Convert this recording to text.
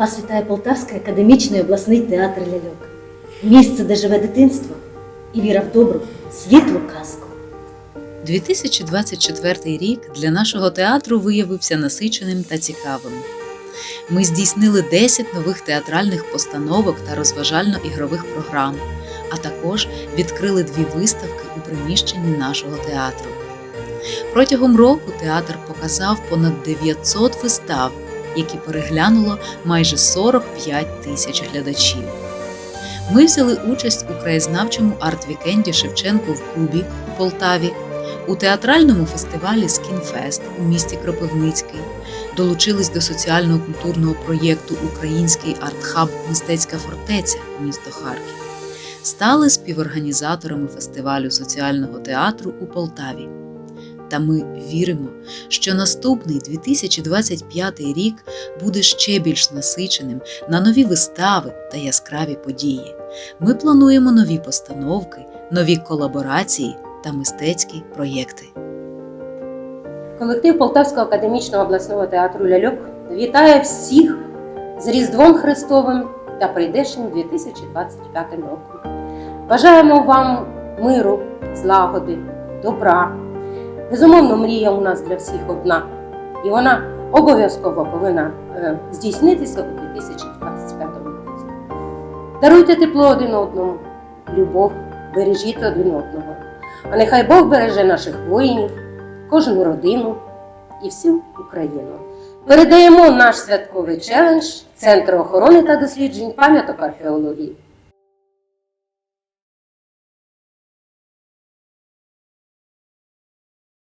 Вас вітає Полтавський академічний обласний театр ляльок. Місце, де живе дитинство і віра в добру, світлу казку. 2024 рік для нашого театру виявився насиченим та цікавим. Ми здійснили 10 нових театральних постановок та розважально-ігрових програм, а також відкрили дві виставки у приміщенні нашого театру. Протягом року театр показав понад 900 вистав, які переглянуло майже 45 тисяч глядачів. Ми взяли участь у краєзнавчому арт-вікенді Шевченко в Кубі Полтаві, у театральному фестивалі Скінфест у місті Кропивницький, долучились до соціально-культурного проєкту Український арт-хаб Мистецька фортеця місто Харків, стали співорганізаторами фестивалю соціального театру у Полтаві. Та ми віримо, що наступний 2025 рік буде ще більш насиченим на нові вистави та яскраві події. Ми плануємо нові постановки, нові колаборації та мистецькі проєкти. Колектив Полтавського академічного обласного театру Ляльок вітає всіх з Різдвом Христовим та прийдешнім 2025 роком. Бажаємо вам миру, злагоди, добра. Безумовно, мрія у нас для всіх одна, і вона обов'язково повинна е, здійснитися у 2025 році. Даруйте тепло один одному, любов, бережіть один одного. А нехай Бог береже наших воїнів, кожну родину і всю Україну. Передаємо наш святковий челендж Центру охорони та досліджень пам'яток археології.